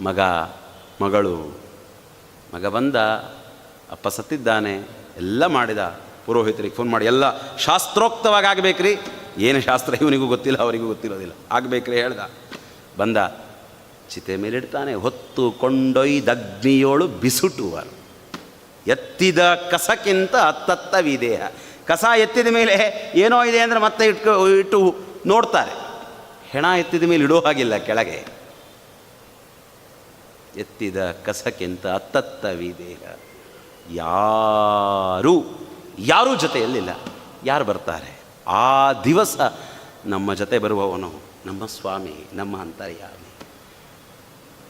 ಮಗ, ಮಗಳು. ಮಗ ಬಂದ, ಅಪ್ಪ ಸತ್ತಿದ್ದಾನೆ, ಎಲ್ಲ ಮಾಡಿದ. ಪುರೋಹಿತರಿಗೆ ಫೋನ್ ಮಾಡಿ, ಎಲ್ಲ ಶಾಸ್ತ್ರೋಕ್ತವಾಗಿ ಆಗಬೇಕ್ರಿ ಏನು ಶಾಸ್ತ್ರ ಇವನಿಗೂ ಗೊತ್ತಿಲ್ಲ, ಅವರಿಗೂ ಗೊತ್ತಿರೋದಿಲ್ಲ. ಆಗಬೇಕ್ರಿ ಹೇಳ್ದ. ಬಂದ, ಚಿತೆ ಮೇಲಿಡ್ತಾನೆ, ಹೊತ್ತು ಕೊಂಡೊಯ್ದಗ್ನಿಯೋಳು ಬಿಸುಟುವರು ಎತ್ತಿದ ಕಸಕ್ಕಿಂತ ಅತ್ತತ್ತ ವಿದೇಹ ಕಸ ಎತ್ತಿದ ಮೇಲೆ ಏನೋ ಇದೆ ಅಂದರೆ ಮತ್ತೆ ಇಟ್ಕೊ, ಇಟ್ಟು ನೋಡ್ತಾರೆ. ಹೆಣ ಎತ್ತಿದ ಮೇಲೆ ಇಡೋ ಹಾಗಿಲ್ಲ ಕೆಳಗೆ. ಎತ್ತಿದ ಕಸಕ್ಕಿಂತ ಅತ್ತತ್ತ ವಿದೇಹ ಯಾರೂ ಯಾರೂ ಜೊತೆಯಲ್ಲಿಲ್ಲ. ಯಾರು ಬರ್ತಾರೆ? ಆ ದಿವಸ ನಮ್ಮ ಜೊತೆ ಬರುವವನು ನಮ್ಮ ಸ್ವಾಮಿ, ನಮ್ಮ ಅಂತರ್ಯಾಮಿ.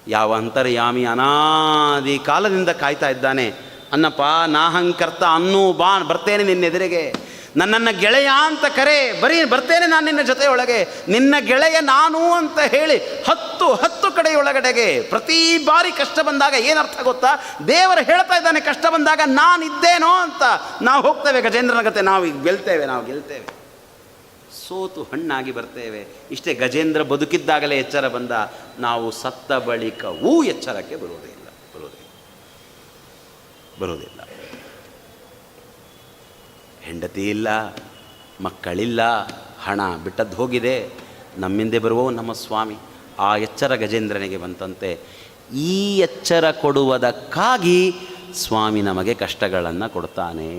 ಯಾವ ಅಂತರ್ಯಾಮಿ ಅನಾದಿ ಕಾಲದಿಂದ ಕಾಯ್ತಾ ಇದ್ದಾನೆ. ಅನ್ನಪ್ಪ ನಾಹಂಕರ್ತ ಅನ್ನೂ ಬಾ, ಬರ್ತೇನೆ ನಿನ್ನೆದುರಿಗೆ. ನನ್ನನ್ನು ಗೆಳೆಯ ಅಂತ ಕರೆ, ಬರೀ ಬರ್ತೇನೆ ನಾನು ನಿನ್ನ ಜೊತೆಯೊಳಗೆ. ನಿನ್ನ ಗೆಳೆಯ ನಾನು ಅಂತ ಹೇಳಿ ಹತ್ತು ಹತ್ತು ಕಡೆಯೊಳಗಡೆಗೆ ಪ್ರತಿ ಬಾರಿ ಕಷ್ಟ ಬಂದಾಗ ಏನರ್ಥ ಗೊತ್ತಾ? ದೇವರು ಹೇಳ್ತಾ ಇದ್ದಾನೆ, ಕಷ್ಟ ಬಂದಾಗ ನಾನಿದ್ದೇನೋ ಅಂತ. ನಾವು ಹೋಗ್ತೇವೆ ಗಜೇಂದ್ರನ ಗತೆ ನಾವು ಈಗ ಗೆಲ್ತೇವೆ, ನಾವು ಗೆಲ್ತೇವೆ. ಸೋತು ಹಣ್ಣಾಗಿ ಬರ್ತೇವೆ. ಇಷ್ಟೇ ಗಜೇಂದ್ರ ಬದುಕಿದ್ದಾಗಲೇ ಎಚ್ಚರ ಬಂದ, ನಾವು ಸತ್ತ ಬಳಿಕವೂ ಎಚ್ಚರಕ್ಕೆ ಬರುವುದಿಲ್ಲ ಬರುವುದಿಲ್ಲ ಬರುವುದಿಲ್ಲ ಹೆಂಡತಿ ಇಲ್ಲ, ಮಕ್ಕಳಿಲ್ಲ, ಹಣ ಬಿಟ್ಟದ್ದು ಹೋಗಿದೆ. ನಮ್ಮಿಂದೆ ಬರುವ ನಮ್ಮ ಸ್ವಾಮಿ. ಆ ಎಚ್ಚರ ಗಜೇಂದ್ರನಿಗೆ ಬಂತಂತೆ. ಈ ಎಚ್ಚರ ಕೊಡುವುದಕ್ಕಾಗಿ ಸ್ವಾಮಿ ನಮಗೆ ಕಷ್ಟಗಳನ್ನು ಕೊಡ್ತಾನೆ.